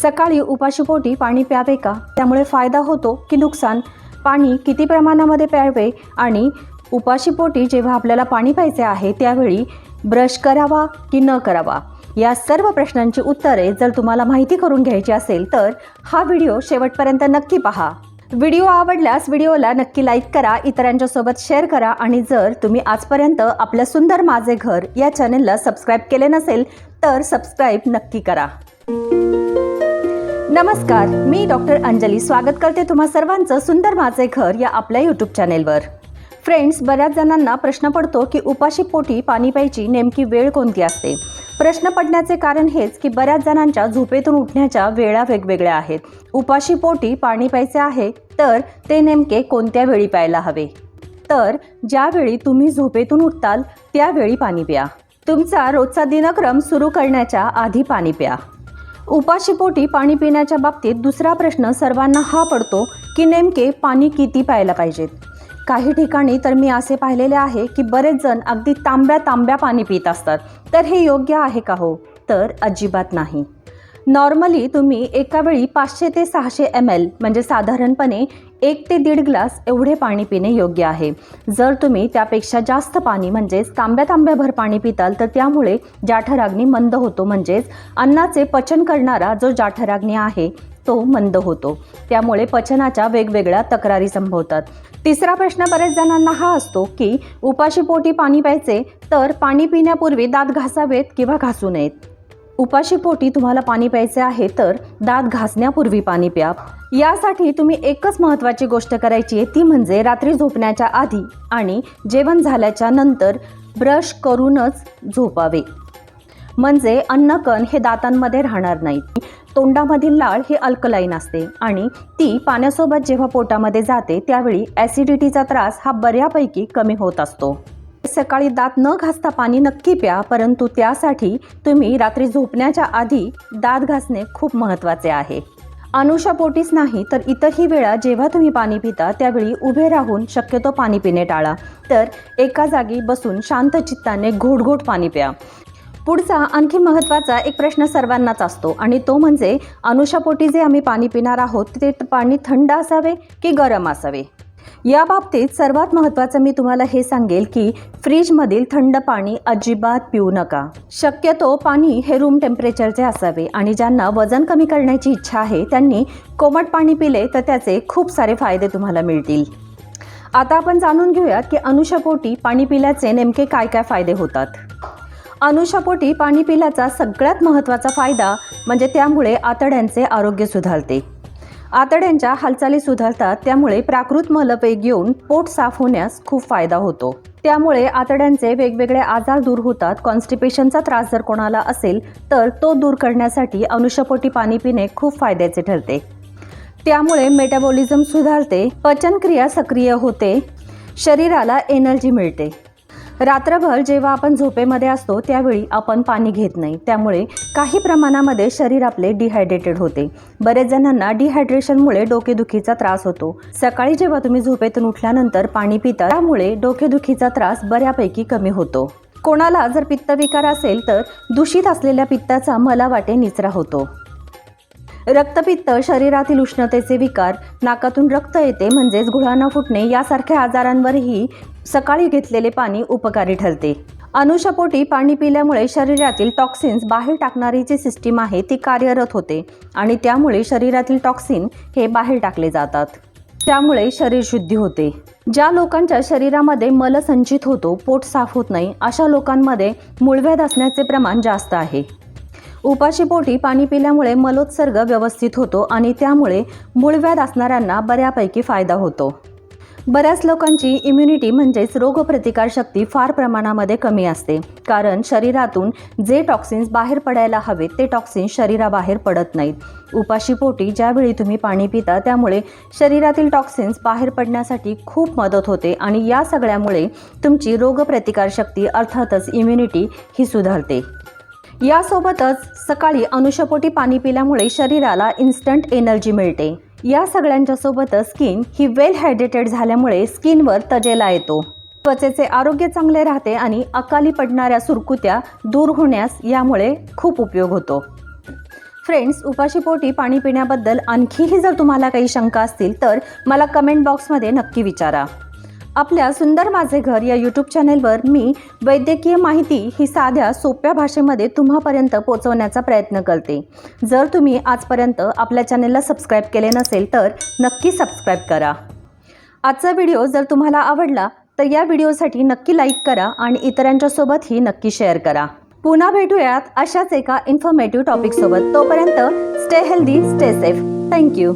सकाळी उपाशीपोटी पाणी प्यावे का? त्यामुळे फायदा होतो की नुकसान? पाणी किती प्रमाणामध्ये प्यावे आणि उपाशीपोटी जेव्हा आपल्याला पाणी प्यायचे आहे त्यावेळी ब्रश करावा की न करावा? या सर्व प्रश्नांची उत्तरे जर तुम्हाला माहिती करून घ्यायची असेल तर हा व्हिडिओ शेवटपर्यंत नक्की पहा. व्हिडिओ आवडल्यास व्हिडिओला नक्की लाईक करा इतरांच्या सोबत शेअर करा आणि जर तुम्ही आजपर्यंत आपल्या सुंदर माझे घर या चॅनेलला सबस्क्राईब केले नसेल तर सबस्क्राईब नक्की करा. नमस्कार मी डॉक्टर अंजली स्वागत करते तुम्हा सर्वांचं सुंदर माझे घर या आपल्या यूट्यूब चॅनेलवर फ्रेंड्स बऱ्याच जणांना प्रश्न पडतो की उपाशी पोटी पाणी प्यायची नेमकी वेळ कोणती असते? प्रश्न पडण्याचे कारण हेच की बऱ्याच जणांच्या झोपेतून उठण्याच्या वेळा वेगवेगळ्या आहेत. उपाशी पोटी पाणी प्यायचे आहे तर ते नेमके कोणत्या वेळी प्यायला हवे? तर ज्यावेळी तुम्ही झोपेतून उठताल त्यावेळी पाणी प्या. तुमचा रोजचा दिनक्रम सुरू करण्याच्या आधी पाणी प्या. उपाशीपोटी पाणी पिण्याच्या बाबतीत दुसरा प्रश्न सर्वांना हा पडतो की नेमके पाणी किती प्यायला पाहिजेत काही ठिकाणी तर मी असे पाहिलेले आहे की बरेच जण अगदी तांब्या तांब्या पाणी पित असतात. तर हे योग्य आहे का हो? तर अजिबात नाही. नॉर्मली तुम्ही एका वेळी पाचशे ते सहाशे एम एल म्हणजे साधारणपणे एक ते दीड ग्लास एवढे पाणी पिणे योग्य आहे. जर तुम्ही त्यापेक्षा जास्त पाणी म्हणजेच तांब्या तांब्याभर पाणी पिताल तर त्यामुळे जाठराग्नी मंद होतो. म्हणजेच अन्नाचे पचन करणारा जो जाठराग्नी आहे तो मंद होतो. त्यामुळे पचनाच्या वेगवेगळ्या तक्रारी संभवतात. तिसरा प्रश्न बरेच जणांना हा असतो की उपाशीपोटी पाणी प्यायचे तर पाणी पिण्यापूर्वी दात घासावेत किंवा घासू नयेत? उपाशीपोटी तुम्हाला पाणी प्यायचे आहे तर दात घासण्यापूर्वी पाणी प्या. यासाठी तुम्ही एकच महत्त्वाची गोष्ट करायची आहे ती म्हणजे रात्री झोपण्याच्या आधी आणि जेवण झाल्याच्यानंतर ब्रश करूनच झोपावे. म्हणजे अन्नकण हे दातांमध्ये राहणार नाहीत तोंडामधील लाळ ही अल्कलाईन असते आणि ती पाण्यासोबत जेव्हा पोटामध्ये जाते त्यावेळी ॲसिडिटीचा त्रास हा बऱ्यापैकी कमी होत असतो. सकाळी दात न घासता पाणी नक्की प्या परंतु त्यासाठी तुम्ही रात्री झोपण्याच्या आधी दात घासणे खूप महत्त्वाचे आहे. अनुषापोटीस नाही तर इतरही वेळा जेव्हा तुम्ही पाणी पिता त्यावेळी उभे राहून शक्यतो पाणी पिणे टाळा. तर एका जागी बसून शांत चित्ताने घोटघोट पाणी प्या. पुढचा आणखी महत्त्वाचा एक प्रश्न सर्वांनाच असतो आणि तो म्हणजे अनुषापोटी जे आम्ही पाणी पिणार आहोत ते पाणी थंड असावे की गरम असावे? या बाबतीत सर्वात महत्त्वाचं मी तुम्हाला हे सांगेल की फ्रीजमधील थंड पाणी अजिबात पिऊ नका. शक्यतो पाणी हे रूम टेम्परेचरचे असावे आणि ज्यांना वजन कमी करण्याची इच्छा आहे त्यांनी कोमट पाणी पिले तर त्याचे खूप सारे फायदे तुम्हाला मिळतील. आता आपण जाणून घेऊयात की अनुषपोटी पाणी पिल्याचे नेमके काय काय फायदे होतात. अनुषपोटी पाणी पिल्याचा सगळ्यात महत्त्वाचा फायदा म्हणजे त्यामुळे आतड्यांचे आरोग्य सुधारते. आतड्यांच्या हालचाली सुधारतात त्यामुळे प्राकृत मलपेग येऊन पोट साफ होण्यास खूप फायदा होतो. त्यामुळे आतड्यांचे वेगवेगळे आजार दूर होतात कॉन्स्टिपेशनचा त्रास जर कोणाला असेल तर तो दूर करण्यासाठी अनुषपोटी पाणी पिणे खूप फायद्याचे ठरते. त्यामुळे मेटाबॉलिझम सुधारते पचनक्रिया सक्रिय होते शरीराला एनर्जी मिळते. रात्रभर जेव्हा आपण झोपेमध्ये असतो त्यावेळी आपण पाणी घेत नाही. त्यामुळे काही प्रमाणामध्ये शरीर आपले डिहायड्रेटेड होते. बरेच जणांना डिहायड्रेशनमुळे डोकेदुखीचा त्रास होतो. सकाळी जेव्हा तुम्ही झोपेतून उठल्यानंतर पाणी पिता त्यामुळे डोकेदुखीचा त्रास बऱ्यापैकी कमी होतो. कोणाला जर पित्तविकार असेल तर दूषित असलेल्या पित्ताचा मला वाटे निचरा होतो. रक्तपित्त शरीरातील उष्णतेचे विकार नाकातून रक्त येते म्हणजेच गुळाणा फुटणे यासारख्या आजारांवरही सकाळी घेतलेले पाणी उपकारी ठरते. अनुषपोटी पाणी पिल्यामुळे शरीरातील टॉक्सिन्स बाहेर टाकणारी जी सिस्टीम आहे ती कार्यरत होते आणि त्यामुळे शरीरातील टॉक्सिन हे बाहेर टाकले जातात. त्यामुळे शरीर शुद्धी होते. ज्या लोकांच्या शरीरामध्ये मल संचित होतो पोट साफ होत नाही अशा लोकांमध्ये मूळव्याध असण्याचे प्रमाण जास्त आहे. उपाशीपोटी पाणी पिल्यामुळे मलोत्सर्ग व्यवस्थित होतो आणि त्यामुळे मूळव्याध असणाऱ्यांना बऱ्यापैकी फायदा होतो. बऱ्याच लोकांची इम्युनिटी म्हणजेच रोगप्रतिकारशक्ती फार प्रमाणामध्ये कमी असते. कारण शरीरातून जे टॉक्सिन्स बाहेर पडायला हवेत ते टॉक्सिन्स शरीराबाहेर पडत नाहीत. उपाशीपोटी ज्यावेळी तुम्ही पाणी पिता त्यामुळे शरीरातील टॉक्सिन्स बाहेर पडण्यासाठी खूप मदत होते आणि या सगळ्यामुळे तुमची रोगप्रतिकारशक्ती अर्थातच इम्युनिटी ही सुधारते. यासोबतच सकाळी अनुषपोटी पाणी पिल्यामुळे शरीराला इन्स्टंट एनर्जी मिळते. या सगळ्यांच्या सोबतच स्किन ही वेल हायड्रेटेड झाल्यामुळे स्किनवर तजेला येतो. त्वचेचे आरोग्य चांगले राहते आणि अकाली पडणाऱ्या सुरकुत्या दूर होण्यास यामुळे खूप उपयोग होतो. फ्रेंड्स उपाशीपोटी पाणी पिण्याबद्दल आणखीही जर तुम्हाला काही शंका असतील तर मला कमेंट बॉक्समध्ये नक्की विचारा. आपल्या सुंदर माझे घर या यूट्यूब चॅनेलवर मी वैद्यकीय माहिती ही साध्या सोप्या भाषेमध्ये तुम्हापर्यंत पोहोचवण्याचा प्रयत्न करते. जर तुम्ही आजपर्यंत आपल्या चॅनेलला सबस्क्राईब केले नसेल तर नक्की सबस्क्राईब करा. आजचा व्हिडिओ जर तुम्हाला आवडला तर या व्हिडिओसाठी नक्की लाईक करा आणि इतरांच्यासोबतही नक्की शेअर करा. पुन्हा भेटूयात अशाच एका इन्फॉर्मेटिव्ह टॉपिकसोबत तोपर्यंत stay healthy stay safe thank you